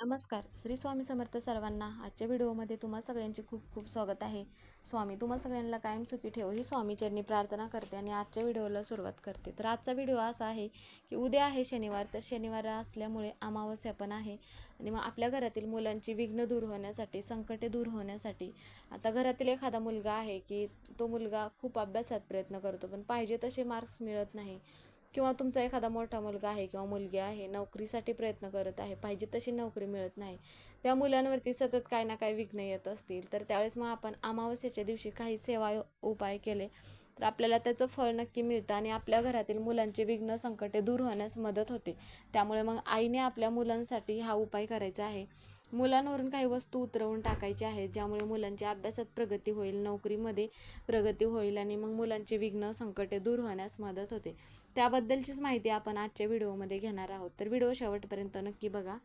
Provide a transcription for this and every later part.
नमस्कार. श्री स्वामी समर्थ सर्वांना आजच्या व्हिडिओमध्ये तुम्हा सगळ्यांचे खूप खूप स्वागत आहे. स्वामी तुम्हा सगळ्यांना कायम सुखी ठेव ही स्वामीचरणी प्रार्थना करते आणि आजच्या व्हिडिओला सुरुवात करते. तर आजचा व्हिडिओ असा आहे की उद्या आहे शनिवार तर शनिवार असल्यामुळे अमावस्या पण आहे आणि मग आपल्या घरातील मुलांची विघ्न दूर होण्यासाठी संकटे दूर होण्यासाठी आता घरातील एखादा मुलगा आहे की तो मुलगा खूप अभ्यासात प्रयत्न करतो पण पाहिजे तसे मार्क्स मिळत नाही. किंवा तुमचा एखादा मोठा मुलगा आहे किंवा मुलगी आहे नोकरीसाठी प्रयत्न करत आहे पाहिजे तशी नोकरी मिळत नाही. त्या मुलांवरती सतत काही ना काही विघ्न येत असतील. तर त्यावेळेस मग आपण अमावस्येच्या दिवशी काही सेवा उपाय केले. तर आपल्याला त्याचं फळ नक्की मिळतं आणि आपल्या घरातील मुलांचे विघ्न संकटे दूर होण्यास मदत होते. त्यामुळे मग आईने आपल्या मुलांसाठी हा उपाय करायचा आहे. मुलांवरून काही वस्तू उतरवून टाकायच्या आहेत ज्यामुळे मुलांच्या अभ्यासात प्रगती होईल नोकरीमध्ये प्रगती होईल आणि मग मुलांचे विघ्न संकटे दूर होण्यास मदत होते. त्याबद्दलचीच माहिती आपण आजच्या व्हिडिओमध्ये घेणार आहोत. तर व्हिडिओ शेवटपर्यंत नक्की बघा.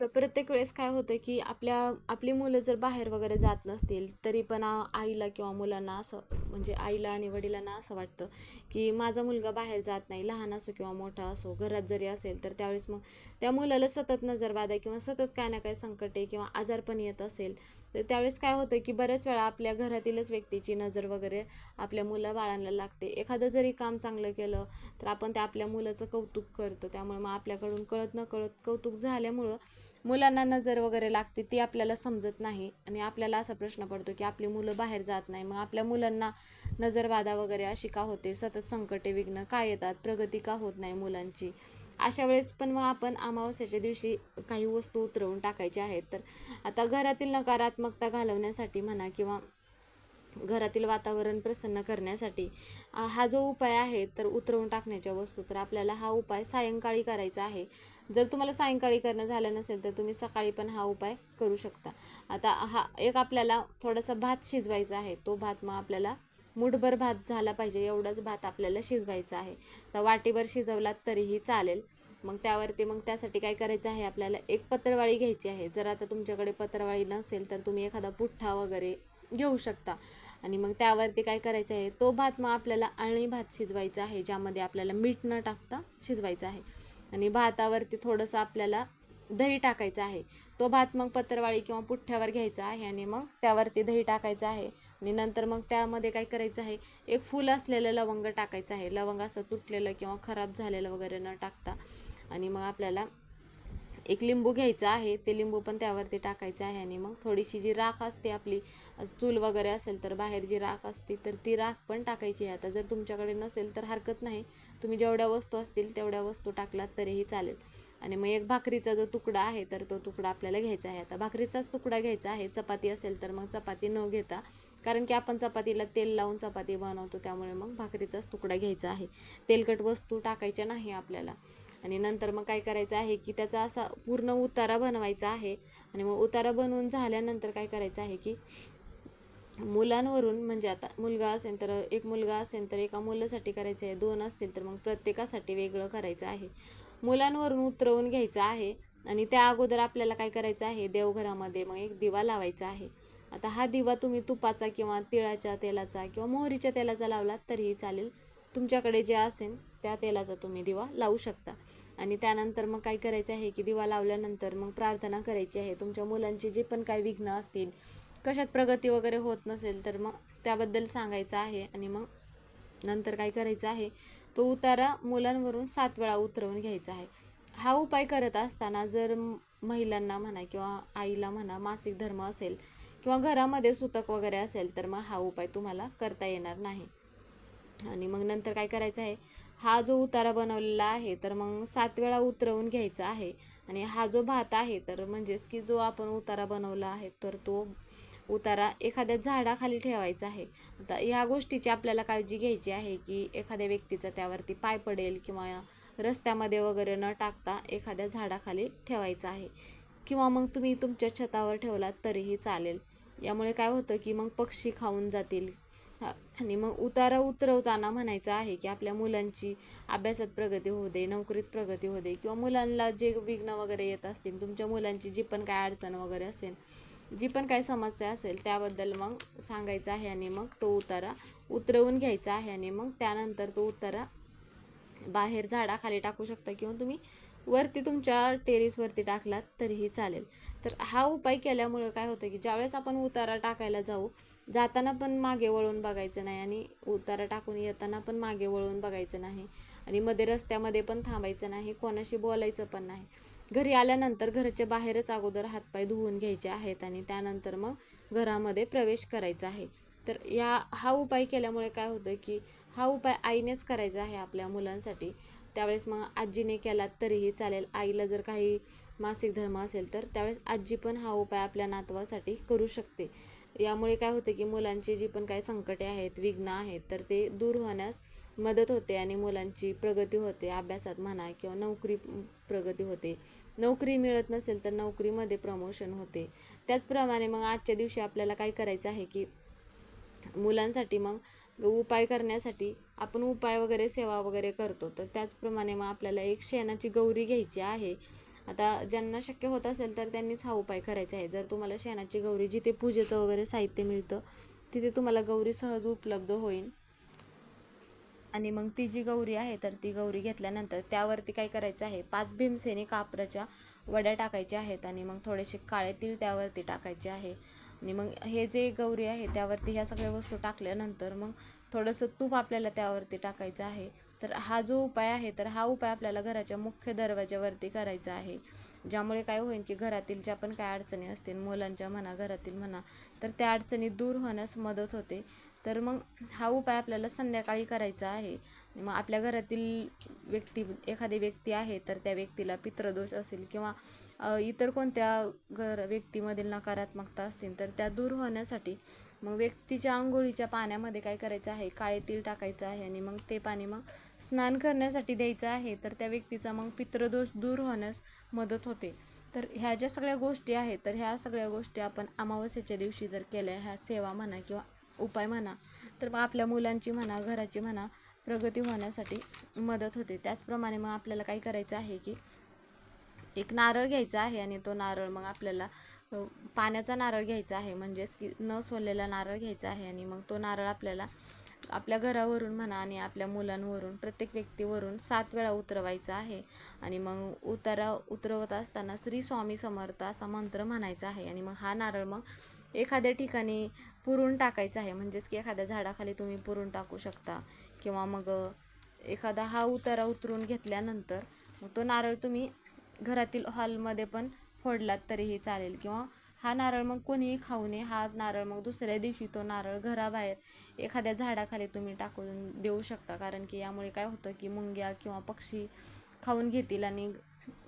तर प्रत्येक वेळेस काय होतं की आपल्या आपली मुलं जर बाहेर वगैरे जात नसतील तरी पण आईला किंवा मुलांना असं म्हणजे आईला आणि वडिलांना असं वाटतं की माझा मुलगा बाहेर जात नाही लहान असो किंवा मोठा असो घरात जरी असेल तर त्यावेळेस मग त्या मुलाला सतत नजरबाधा किंवा सतत काय ना काय संकटे किंवा आजारपण येत असेल तर त्यावेळेस काय होतं की बऱ्याच वेळा आपल्या घरातीलच व्यक्तीची नजर वगैरे आपल्या मुलं बाळांना लागते. एखादं जरी काम चांगलं केलं तर आपण त्या आपल्या मुलाचं कौतुक करतो. त्यामुळे मग आपल्याकडून कळत न कळत कौतुक झाल्यामुळं मुलांना नजर वगैरे लागते ती आपल्याला समजत नाही. आणि आपल्याला असा प्रश्न पडतो की आपली मुलं बाहेर जात नाही. मग आपल्या मुलांना नजरबाधा वगैरे अशी का होते? सतत संकटे विघ्न का येतात? प्रगती का होत नाही मुलांची? अशा वेळेस पण मग आपण अमावस्याच्या दिवशी काही वस्तू उतरवून टाकायच्या आहेत. तर आता घरातील नकारात्मकता घालवण्यासाठी म्हणा किंवा घरातील वातावरण प्रसन्न करण्यासाठी हा जो उपाय आहे तर उतरवून टाकण्याच्या वस्तू तर आपल्याला हा उपाय सायंकाळी करायचा आहे. जर तुम्हाला सायंकाळी करणं झालं नसेल तर तुम्ही सकाळी पण हा उपाय करू शकता. आता हा एक आपल्याला थोडासा भात शिजवायचा आहे. तो भात मग आपल्याला मुठभर भात झाला पाहिजे एवढाच भात आपल्याला शिजवायचा आहे. तर वाटीभर शिजवलात तरीही चालेल. मग त्यावरती मग त्यासाठी काय करायचं आहे? आपल्याला एक पत्रवाळी घ्यायची आहे. जर आता तुमच्याकडे पत्रवाळी नसेल तर तुम्ही एखादा पुठ्ठा वगैरे घेऊ शकता. आणि मग त्यावरती काय करायचं आहे? तो भात मग आपल्याला अळणी भात शिजवायचा आहे ज्यामध्ये आपल्याला मीठ न टाकता शिजवायचा आहे. आणि भातावरती थोडंसं आपल्याला दही टाकायचं आहे. तो भात मग पत्रवाळी किंवा पुठ्ठ्यावर घ्यायचा आहे आणि मग त्यावरती दही टाकायचं आहे. आणि नंतर मग त्यामध्ये काय करायचं आहे? एक फूल असलेलं लवंग टाकायचं आहे. लवंग असं तुटलेलं किंवा खराब झालेलं वगैरे न टाकता. आणि मग आपल्याला एक लिंबू घ्यायचं आहे. ते लिंबू पण त्यावरती टाकायचं आहे आणि मग थोडीशी जी राख असते आपली चूल वगैरे असेल तर बाहेर जी राख असते तर ती राख पण टाकायची आहे. आता जर तुमच्याकडे नसेल तर हरकत नाही. तुम्ही जेवढ्या वस्तू असतील तेवढ्या वस्तू टाकलात तरीही चालेल. आणि मग एक भाकरीचा जो तुकडा आहे तर तो तुकडा आपल्याला घ्यायचा आहे. आता भाकरीचाच तुकडा घ्यायचा आहे चपाती असेल तर मग चपाती न घेता कारण की आपण चपातीला तेल लावून चपाती बनवतो त्यामुळे मग भाकरीचाच तुकडा घ्यायचा आहे. तेलकट वस्तू टाकायच्या नाही आपल्याला. आणि नंतर मग काय करायचं आहे की त्याचा असा पूर्ण उतारा बनवायचा आहे. आणि मग उतारा बनवून झाल्यानंतर काय करायचं आहे की मुलांवरून म्हणजे आता मुलगा असेल तर एक मुलगा असेल तर एका मुलासाठी करायचं आहे दोन असतील तर मग प्रत्येकासाठी वेगळं करायचं आहे. मुलांवरून उतरवून घ्यायचं आहे आणि त्या अगोदर आपल्याला काय करायचं आहे देवघरामध्ये मग एक दिवा लावायचा आहे. आता हा दिवा तुम्ही तुपाचा किंवा तिळाच्या तेलाचा किंवा मोहरीच्या तेलाचा लावलात तरीही चालेल. तुमच्याकडे जे असेल त्या तेलाचा तुम्ही दिवा लावू शकता. आणि त्यानंतर मग काय करायचं आहे की दिवा लावल्यानंतर मग प्रार्थना करायची आहे. तुमच्या मुलांची जे पण काय विघ्न असतील कशात प्रगती वगैरे होत नसेल तर मग त्याबद्दल सांगायचं आहे आणि मग नंतर काय करायचं आहे तो उतारा मुलांवरून सात वेळा उतरवून घ्यायचा आहे. हा उपाय करत असताना जर महिलांना म्हणा किंवा आईला म्हणा मासिक धर्म असेल किंवा घरामध्ये सुतक वगैरे असेल तर मग हा उपाय तुम्हाला करता येणार नाही. आणि मग नंतर काय करायचं आहे हा जो उतारा बनवलेला आहे तर मग सात वेळा उतरवून घ्यायचा आहे. आणि हा जो भात आहे तर म्हणजेच की जो आपण उतारा बनवला आहे तर तो उतारा एखाद्या झाडाखाली ठेवायचा आहे. आता ह्या गोष्टीची आपल्याला काळजी घ्यायची आहे की एखाद्या व्यक्तीचा त्यावरती पाय पडेल किंवा रस्त्यामध्ये वगैरे न टाकता एखाद्या झाडाखाली ठेवायचा आहे. किंवा मग तुम्ही तुमच्या छतावर ठेवलात तरीही चालेल. यामुळे काय होतं की मग पक्षी खाऊन जातील. आणि मग उतारा उतरवताना म्हणायचं आहे की आपल्या मुलांची अभ्यासात प्रगती होऊ दे नोकरीत प्रगती होऊ दे किंवा मुलांना जे विघ्न वगैरे येत असतील तुमच्या मुलांची जी पण काय अडचण वगैरे असेल जी पण काही समस्या असेल त्याबद्दल मग सांगायचं आहे आणि मग तो उतारा उतरवून घ्यायचा आहे आणि मग त्यानंतर तो उतारा बाहेर झाडाखाली टाकू शकता किंवा तुम्ही वरती तुमच्या टेरेसवरती टाकलात तरीही चालेल. तर हा उपाय केल्यामुळं काय होतं की ज्यावेळेस आपण उतारा टाकायला जाऊ जाताना पण मागे वळून बघायचं नाही आणि उतारा टाकून येताना पण मागे वळून बघायचं नाही आणि मध्ये रस्त्यामध्ये पण थांबायचं नाही कोणाशी बोलायचं पण नाही. घरी आल्यानंतर घराच्या बाहेरच अगोदर हातपाय धुवून घ्यायचे आहेत आणि त्यानंतर मग घरामध्ये प्रवेश करायचा आहे. तर या हा उपाय केल्यामुळे काय होतं की हा उपाय आईनेच करायचा आहे आपल्या मुलांसाठी. त्यावेळेस मग आजीने केला तरीही चालेल. आईला जर काही मासिक धर्म असेल तर त्यावेळेस आजी पण हा उपाय आपल्या नातवासाठी करू शकते. यामुळे काय होते की मुलांची जी पण काही संकटे आहेत विघ्न आहेत तर ते दूर होण्यास मदत होते आणि मुलांची प्रगती होते अभ्यासात म्हणा किंवा नोकरी प्रगती होते. नोकरी मिळत नसेल तर नोकरीमध्ये प्रमोशन होते. त्याचप्रमाणे मग आजच्या दिवशी आपल्याला काय करायचं आहे की मुलांसाठी मग उपाय करण्यासाठी आपण उपाय वगैरे सेवा वगैरे करतो. तर त्याचप्रमाणे मग आपल्याला एक शेणाची गौरी घ्यायची आहे. आता ज्यांना शक्य होत असेल तर त्यांनीच हा उपाय करायचा आहे. जर तुम्हाला शेणाची गौरी जिथे पूजेचं वगैरे साहित्य मिळतं तिथे तुम्हाला गौरी सहज उपलब्ध होईल. आणि मग ती जी गौरी आहे तर ती गौरी घेतल्यानंतर त्यावरती काय करायचं आहे पाच भीमसेनी कापराच्या वड्या टाकायच्या आहेत आणि मग थोडेसे काळे तीळ त्यावरती टाकायचे आहे. आणि मग हे जे गौरी आहे त्यावरती ह्या सगळ्या वस्तू टाकल्यानंतर मग थोडंसं तूप आपल्याला त्यावरती टाकायचं आहे. तर हा जो उपाय आहे तर हा उपाय आपल्याला घराच्या मुख्य दरवाज्यावरती करायचा आहे. ज्यामुळे काय होईल की घरातील ज्या पण काय अडचणी असतील मुलांच्या म्हणा घरातील म्हणा तर त्या अडचणी दूर होण्यास मदत होते. तर मग हा उपाय आपल्याला संध्याकाळी करायचा आहे. मग आपल्या घरातील व्यक्ती एखादी व्यक्ती आहे तर त्या व्यक्तीला पितृदोष असेल किंवा इतर कोणत्या घर व्यक्तीमधील नकारात्मकता असतील तर त्या दूर होण्यासाठी मग व्यक्तीच्या आंघोळीच्या पाण्यामध्ये काय करायचं आहे? काळे तीळ टाकायचं आहे आणि मग ते पाणी मग स्नान करण्यासाठी द्यायचं आहे तर त्या व्यक्तीचा मग पित्रदोष दूर होण्यास मदत होते. तर ह्या ज्या सगळ्या गोष्टी आहेत तर ह्या सगळ्या गोष्टी आपण अमावस्येच्या दिवशी जर केल्या ह्या सेवा म्हणा किंवा उपाय म्हणा तर मग आपल्या मुलांची म्हणा घराची म्हणा प्रगती होण्यासाठी मदत होते. त्याचप्रमाणे मग आपल्याला काय करायचं आहे की एक नारळ घ्यायचा आहे आणि तो नारळ मग आपल्याला पाण्याचा नारळ घ्यायचा आहे. म्हणजेच की न सोललेला नारळ घ्यायचा आहे आणि मग तो नारळ आपल्याला आपल्या घरावरून म्हणा आणि आपल्या मुलांवरून प्रत्येक व्यक्तीवरून सात वेळा उतरवायचा आहे. आणि मग उतारा उतरवत असताना श्री स्वामी समर्थ असा मंत्र म्हणायचा आहे. आणि मग हा नारळ मग एखाद्या ठिकाणी पुरून टाकायचं आहे. म्हणजेच की एखाद्या झाडाखाली तुम्ही पुरून टाकू शकता. किंवा मग एखादा हा उतारा उतरून घेतल्यानंतर मग तो नारळ तुम्ही घरातील हॉलमध्ये पण फोडलात तरीही चालेल. किंवा हा नारळ मग कोणीही खाऊ नये. हा नारळ मग दुसऱ्या दिवशी तो नारळ घराबाहेर एखाद्या झाडाखाली तुम्ही टाकून देऊ शकता. कारण की यामुळे काय होतं की मुंग्या किंवा पक्षी खाऊन घेतील आणि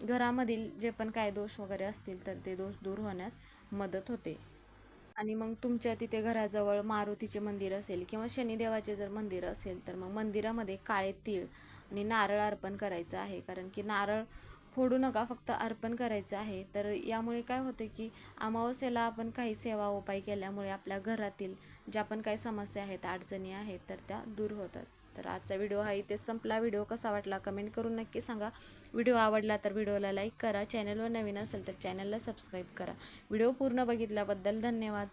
घरामधील जे पण काय दोष वगैरे असतील तर ते दोष दूर होण्यास मदत होते. आणि मग तुमच्या तिथे घराजवळ मारुतीचे मंदिर असेल किंवा शनिदेवाचे जर मंदिर असेल तर मग मंदिरामध्ये काळे तीळ आणि नारळ अर्पण करायचं आहे. कारण की नारळ फोडू नका फक्त अर्पण करायचं आहे. तर यामुळे काय होतं की अमावस्येला आपण काही सेवा उपाय केल्यामुळे आपल्या घरातील ज्या पण काही समस्या आहेत अडचणी आहेत तर त्या दूर होतात. तर आजचा व्हिडिओ हा इथे संपला. व्हिडिओ कसा वाटला कमेंट करून नक्की सांगा. व्हिडिओ आवडला तर व्हिडिओला लाईक करा. चॅनलवर नवीन असेल तर चॅनलला सबस्क्राईब करा. व्हिडिओ पूर्ण बघितल्याबद्दल धन्यवाद.